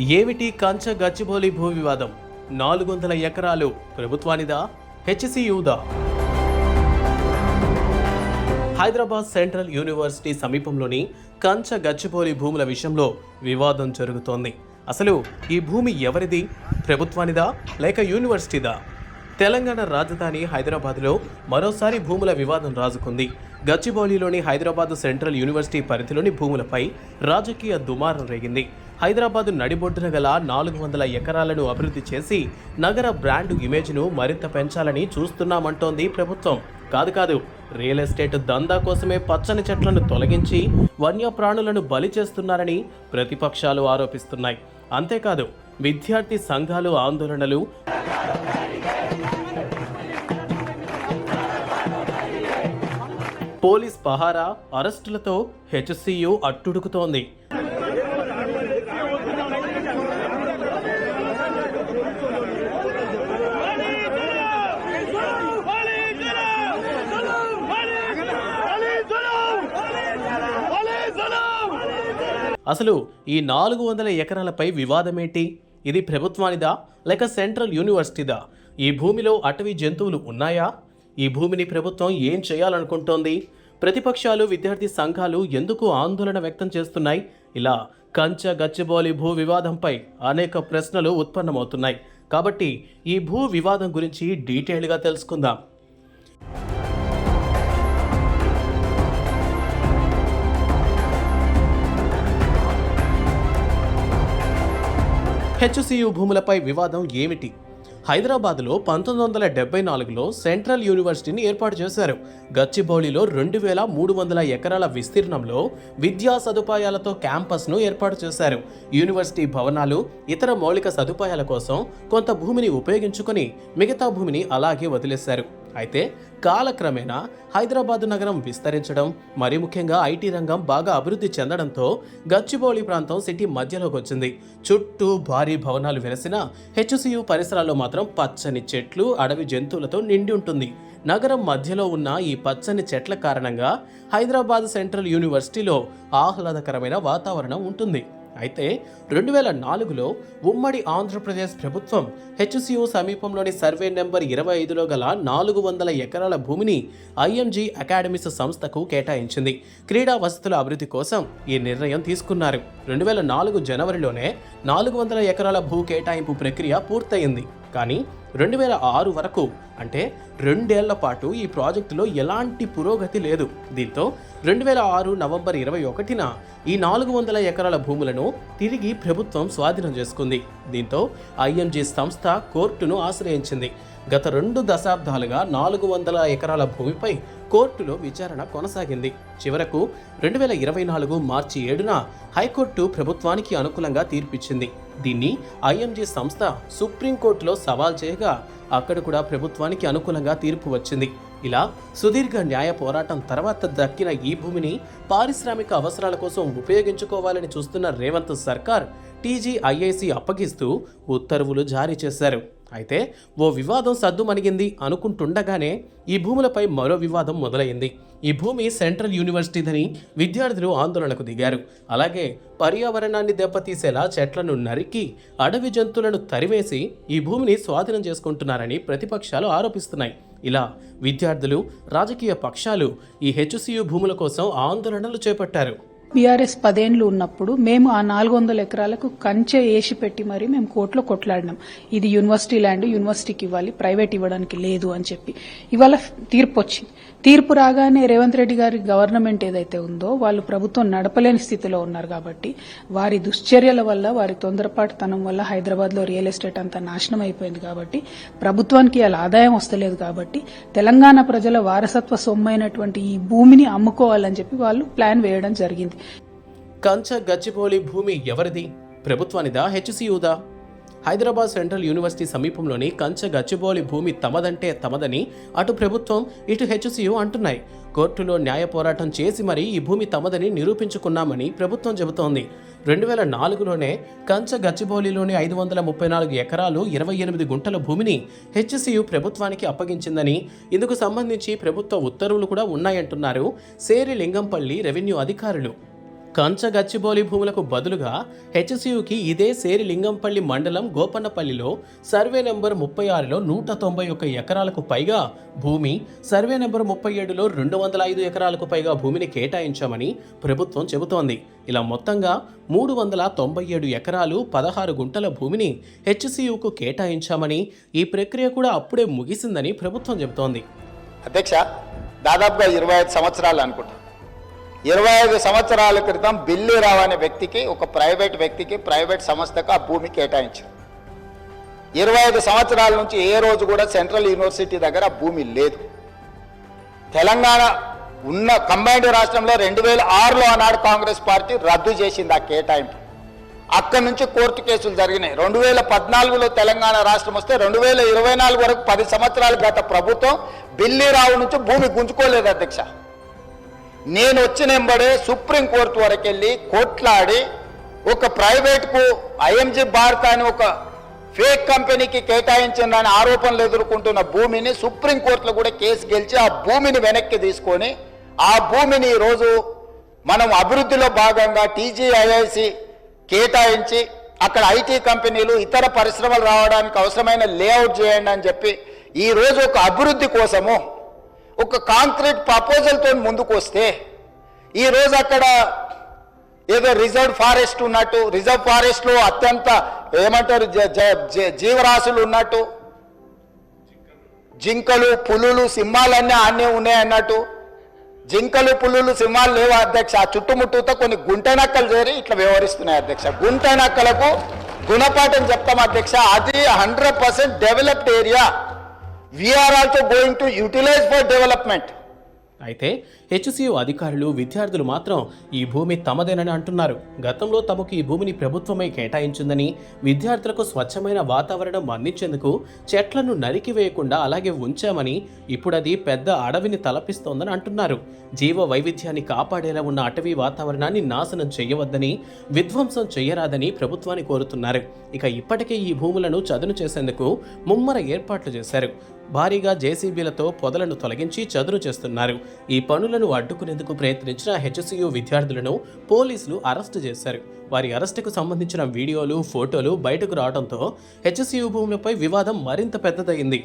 ఏమిటి కంచ గచ్చిబౌలి భూ వివాదం నాలుగు వందల ఎకరాలు ప్రభుత్వానిదా? హెచ్సియుదా? హైదరాబాద్ సెంట్రల్ యూనివర్సిటీ సమీపంలోని కంచ గచ్చిబౌలి భూముల విషయంలో వివాదం జరుగుతోంది. అసలు ఈ భూమి ఎవరిది? ప్రభుత్వానిదా? లేక యూనివర్సిటీదా? తెలంగాణ రాజధాని హైదరాబాద్లో మరోసారి భూముల వివాదం రాజుకుంది. గచ్చిబౌలిలోని హైదరాబాద్ సెంట్రల్ యూనివర్సిటీ పరిధిలోని భూములపై రాజకీయ దుమారం రేగింది. హైదరాబాద్ నడిబొడ్డున గల నాలుగు వందల ఎకరాలను అభివృద్ధి చేసి నగర బ్రాండ్ ఇమేజ్ను మరింత పెంచాలని చూస్తున్నామంటోంది ప్రభుత్వం. కాదు కాదు రియల్ ఎస్టేట్ దందా కోసమే పచ్చని చెట్లను తొలగించి వన్యప్రాణులను బలి చేస్తున్నారని ప్రతిపక్షాలు ఆరోపిస్తున్నాయి. అంతేకాదు విద్యార్థి సంఘాలు ఆందోళనలు పోలీస్ పహారా అరెస్టులతో హెచ్సియు అట్టుడుకుతోంది. అసలు ఈ నాలుగు వందల ఎకరాలపై వివాదమేంటి? ఇది ప్రభుత్వానిదా లేక సెంట్రల్ యూనివర్సిటీదా? ఈ భూమిలో అటవీ జంతువులు ఉన్నాయా? ఈ భూమిని ప్రభుత్వం ఏం చేయాలనుకుంటోంది? ప్రతిపక్షాలు విద్యార్థి సంఘాలు ఎందుకు ఆందోళన వ్యక్తం చేస్తున్నాయి? ఇలా కంచ గచ్చిబౌలి భూ వివాదంపై అనేక ప్రశ్నలు ఉత్పన్నమవుతున్నాయి. కాబట్టి ఈ భూ వివాదం గురించి డీటెయిల్గా తెలుసుకుందాం. హెచ్సియు భూములపై వివాదం ఏమిటి? హైదరాబాద్లో పంతొమ్మిది వందల డెబ్బై నాలుగులో సెంట్రల్ యూనివర్సిటీని ఏర్పాటు చేశారు. గచ్చిబౌలిలో రెండు వేల మూడు వందల ఎకరాల విస్తీర్ణంలో విద్యా సదుపాయాలతో క్యాంపస్ను ఏర్పాటు చేశారు. యూనివర్సిటీ భవనాలు ఇతర మౌలిక సదుపాయాల కోసం కొంత భూమిని ఉపయోగించుకొని మిగతా భూమిని అలాగే వదిలేశారు. అయితే కాలక్రమేణా హైదరాబాదు నగరం విస్తరించడం మరి ముఖ్యంగా ఐటీ రంగం బాగా అభివృద్ధి చెందడంతో గచ్చిబౌలి ప్రాంతం సిటీ మధ్యలోకి వచ్చింది. చుట్టూ భారీ భవనాలు వెలసిన హెచ్సియు పరిసరాల్లో మాత్రం పచ్చని చెట్లు అడవి జంతువులతో నిండి ఉంటుంది. నగరం మధ్యలో ఉన్న ఈ పచ్చని చెట్ల కారణంగా హైదరాబాద్ సెంట్రల్ యూనివర్సిటీలో ఆహ్లాదకరమైన వాతావరణం ఉంటుంది. అయితే రెండు వేల నాలుగులో ఉమ్మడి ఆంధ్రప్రదేశ్ ప్రభుత్వం హెచ్సియు సమీపంలోని సర్వే నెంబర్ ఇరవై ఐదులో గల నాలుగు వందల ఎకరాల భూమిని ఐఎంజీ అకాడమీస్ సంస్థకు కేటాయించింది. క్రీడా వసతుల అభివృద్ధి కోసం ఈ నిర్ణయం తీసుకున్నారు. రెండు వేల నాలుగు జనవరిలోనే నాలుగు వందల ఎకరాల భూ కేటాయింపు ప్రక్రియ పూర్తయింది. కానీ రెండు వేల ఆరు వరకు అంటే రెండేళ్ళ పాటు ఈ ప్రాజెక్టులో ఎలాంటి పురోగతి లేదు. దీంతో రెండు వేల ఆరు నవంబర్ ఇరవై ఒకటిన ఈ నాలుగు వందల ఎకరాల భూములను తిరిగి ప్రభుత్వం స్వాధీనం చేసుకుంది. దీంతో ఐఎంజీ సంస్థ కోర్టును ఆశ్రయించింది. గత రెండు దశాబ్దాలుగా నాలుగు వందల ఎకరాల భూమిపై కోర్టులో విచారణ కొనసాగింది. చివరకు రెండు వేల ఇరవై నాలుగు మార్చి ఏడున హైకోర్టు ప్రభుత్వానికి అనుకూలంగా తీర్పిచ్చింది. దీన్ని ఐఎంజీ సంస్థ సుప్రీంకోర్టులో సవాల్ చేయగా అక్కడ కూడా ప్రభుత్వానికి అనుకూలంగా తీర్పు వచ్చింది. ఇలా సుదీర్ఘ న్యాయ పోరాటం తర్వాత దక్కిన ఈ భూమిని పారిశ్రామిక అవసరాల కోసం ఉపయోగించుకోవాలని చూస్తున్న రేవంత్ సర్కార్ టీజీఐఐసి అప్పగిస్తూ ఉత్తర్వులు జారీ చేశారు. అయితే ఓ వివాదం సద్దుమణిగింది అనుకుంటుండగానే ఈ భూములపై మరో వివాదం మొదలైంది. ఈ భూమి సెంట్రల్ యూనివర్సిటీదని విద్యార్థులు ఆందోళనకు దిగారు. అలాగే పర్యావరణాన్ని దెబ్బతీసేలా చెట్లను నరికి అడవి జంతువులను తరివేసి ఈ భూమిని స్వాధీనం చేసుకుంటున్నారని ప్రతిపక్షాలు ఆరోపిస్తున్నాయి. ఇలా విద్యార్థులు రాజకీయ పక్షాలు ఈ హెచ్సియు భూముల కోసం ఆందోళనలు చేపట్టారు. బీఆర్ఎస్ పదేండ్లు ఉన్నప్పుడు మేము ఆ నాలుగు వందల ఎకరాలకు కంచె వేసి పెట్టి మరి మేము కోర్టులో కొట్లాడినాం. ఇది యూనివర్సిటీ ల్యాండ్ యూనివర్సిటీకి ఇవ్వాలి ప్రైవేట్ ఇవ్వడానికి లేదు అని చెప్పి. ఇవాళ తీర్పు వచ్చింది. తీర్పు రాగానే రేవంత్ రెడ్డి గారి గవర్నమెంట్ ఏదైతే ఉందో వాళ్ళు ప్రభుత్వం నడపలేని స్థితిలో ఉన్నారు కాబట్టి వారి దుశ్చర్యల వల్ల వారి తొందరపాటుతనం వల్ల హైదరాబాద్లో రియల్ ఎస్టేట్ అంతా నాశనం అయిపోయింది కాబట్టి ప్రభుత్వానికి అలా ఆదాయం వస్తలేదు కాబట్టి తెలంగాణ ప్రజల వారసత్వ సొమ్మైనటువంటి ఈ భూమిని అమ్ముకోవాలని చెప్పి వాళ్ళు ప్లాన్ వేయడం జరిగింది. కంచ గచ్చిబౌలి భూమి ఎవరిది? ప్రభుత్వానిదా? హెచ్సియుదా? హైదరాబాద్ సెంట్రల్ యూనివర్సిటీ సమీపంలోని కంచ గచ్చిబౌలి భూమి తమదంటే తమదని అటు ప్రభుత్వం ఇటు హెచ్సియు అంటున్నాయి. కోర్టులో న్యాయ పోరాటం చేసి మరీ ఈ భూమి తమదని నిరూపించుకున్నామని ప్రభుత్వం చెబుతోంది. రెండు వేల నాలుగులోనే కంచ గచ్చిబౌలిలోని ఐదు వందల ముప్పై నాలుగు ఎకరాలు ఇరవై ఎనిమిది గుంటల భూమిని హెచ్సియు ప్రభుత్వానికి అప్పగించిందని ఇందుకు సంబంధించి ప్రభుత్వ ఉత్తర్వులు కూడా ఉన్నాయంటున్నారు. సేరి లింగంపల్లి రెవెన్యూ అధికారులు. కంచ గచ్చిబౌలి భూములకు బదులుగా హెచ్సియుకి ఇదే సేరిలింగంపల్లి మండలం గోపన్నపల్లిలో సర్వే నెంబర్ ముప్పై ఆరులో నూట తొంభై ఒక్క ఎకరాలకు పైగా భూమి సర్వే నెంబర్ ముప్పై ఏడులో రెండు వందల ఐదు ఎకరాలకు పైగా భూమిని కేటాయించామని ప్రభుత్వం చెబుతోంది. ఇలా మొత్తంగా మూడు వందల తొంభై ఏడు ఎకరాలు పదహారు గుంటల భూమిని హెచ్సియుకు కేటాయించామని ఈ ప్రక్రియ కూడా అప్పుడే ముగిసిందని ప్రభుత్వం చెబుతోంది. అధ్యక్ష దాదాపుగా ఇరవై ఐదు సంవత్సరాలు అనుకుంటా. ఇరవై ఐదు సంవత్సరాల క్రితం బిల్లీరావు అనే వ్యక్తికి ఒక ప్రైవేట్ వ్యక్తికి ప్రైవేట్ సంస్థకు ఆ భూమి కేటాయించారు. ఇరవై ఐదు సంవత్సరాల నుంచి ఏ రోజు కూడా సెంట్రల్ యూనివర్సిటీ దగ్గర భూమి లేదు. తెలంగాణ ఉన్న కంబైన్డ్ రాష్ట్రంలో రెండు వేల ఆరులో ఆనాడు కాంగ్రెస్ పార్టీ రద్దు చేసింది ఆ కేటాయింపు. అక్కడి నుంచి కోర్టు కేసులు జరిగినాయి. రెండు వేల పద్నాలుగులో తెలంగాణ రాష్ట్రం వస్తే రెండు వేల ఇరవై నాలుగు వరకు పది సంవత్సరాలు గత ప్రభుత్వం బిల్లీరావు నుంచి భూమి గుంజుకోలేదు అధ్యక్ష. నేను వచ్చిన ఎంబడే సుప్రీంకోర్టు వరకు వెళ్ళి కొట్లాడి ఒక ప్రైవేట్కు ఐఎంజీ భారత్ అని ఒక ఫేక్ కంపెనీకి కేటాయించిందని ఆరోపణలు ఎదుర్కొంటున్న భూమిని సుప్రీంకోర్టులో కూడా కేసు గెలిచి ఆ భూమిని వెనక్కి తీసుకొని ఆ భూమిని ఈరోజు మనం అభివృద్ధిలో భాగంగా టీజీఐఐసి కేటాయించి అక్కడ ఐటీ కంపెనీలు ఇతర పరిశ్రమలు రావడానికి అవసరమైన లేఅవుట్ చేయండి అని చెప్పి ఈ రోజు ఒక అభివృద్ధి కోసము ఒక కాంక్రీట్ ప్రపోజల్తో ముందుకు వస్తే ఈ రోజు అక్కడ ఏదో రిజర్వ్ ఫారెస్ట్ ఉన్నట్టు రిజర్వ్ ఫారెస్ట్లో అత్యంత ఏమంటారు జ- జ- జీవరాశులు ఉన్నట్టు జింకలు పులులు సింహాలన్నీ ఆనే ఉన్నాయి అన్నట్టు జింకలు పులులు సింహాలు లేవు అధ్యక్ష? ఆ చుట్టుముట్టుతో కొన్ని గుంటనక్కలు చేరి ఇట్లా వ్యవహరిస్తున్నాయి అధ్యక్ష. గుంటనక్కలకు గుణపాఠం చెప్తాం అధ్యక్ష. అది hundred percent developed area we are also going to utilise for development అయితే హెచ్సియు అధికారులు విద్యార్థులు మాత్రం ఈ భూమి తమదేనని అంటున్నారు. గతంలో తమకు ఈ భూమిని ప్రభుత్వమే కేటాయించిందని విద్యార్థులకు స్వచ్ఛమైన వాతావరణం అందించేందుకు చెట్లను నరికివేయకుండా అలాగే ఉంచామని ఇప్పుడు అది పెద్ద అడవిని తలపిస్తోందని అంటున్నారు. జీవ వైవిధ్యాన్ని కాపాడేలా ఉన్న అటవీ వాతావరణాన్ని నాశనం చేయవద్దని విధ్వంసం చేయరాదని ప్రభుత్వాన్ని కోరుతున్నారు. ఇక ఇప్పటికే ఈ భూములను చదును చేసేందుకు ముమ్మర ఏర్పాట్లు చేశారు. భారీగా జేసీబీలతో పొదలను తొలగించి చదును చేస్తున్నారు. ఈ పనులను అడ్డుకునేందుకు ప్రయత్నించిన హెచ్సియు విద్యార్థులను పోలీసులు అరెస్టు చేశారు. వారి అరెస్టుకు సంబంధించిన వీడియోలు ఫోటోలు బయటకు రావడంతో హెచ్సియు భూములపై వివాదం మరింత పెద్దదయింది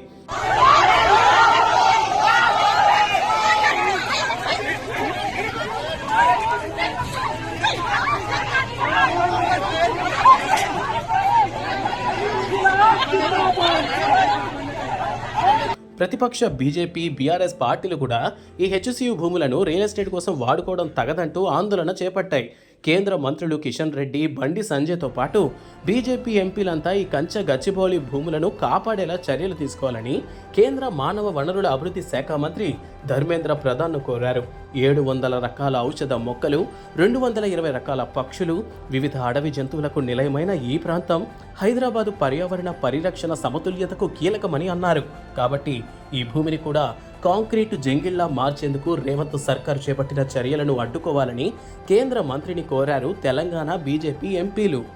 ప్రతిపక్ష బీజేపీ బీఆర్ఎస్ పార్టీలు కూడా ఈ హెచ్సియు భూములను రియల్ ఎస్టేట్ కోసం వాడుకోవడం తగదంటూ ఆందోళన చేపట్టాయి. కేంద్ర మంత్రులు కిషన్ రెడ్డి బండి సంజయ్తో పాటు బీజేపీ ఎంపీలంతా ఈ కంచె గచ్చిబౌలి భూములను కాపాడేలా చర్యలు తీసుకోవాలని కేంద్ర మానవ వనరుల అభివృద్ధి శాఖ మంత్రి ధర్మేంద్ర ప్రధాన్ను కోరారు. ఏడు వందల రకాల ఔషధ మొక్కలు రెండు వందల ఇరవై రకాల పక్షులు వివిధ అడవి జంతువులకు నిలయమైన ఈ ప్రాంతం హైదరాబాదు పర్యావరణ పరిరక్షణ సమతుల్యతకు కీలకమని అన్నారు. కాబట్టి ఈ భూమిని కూడా కాంక్రీటు జంగిల్లా మార్చేందుకు రేవంత్ సర్కార్ చేపట్టిన చర్యలను అడ్డుకోవాలని కేంద్ర మంత్రిని కోరారు తెలంగాణ బీజేపీ ఎంపీలు.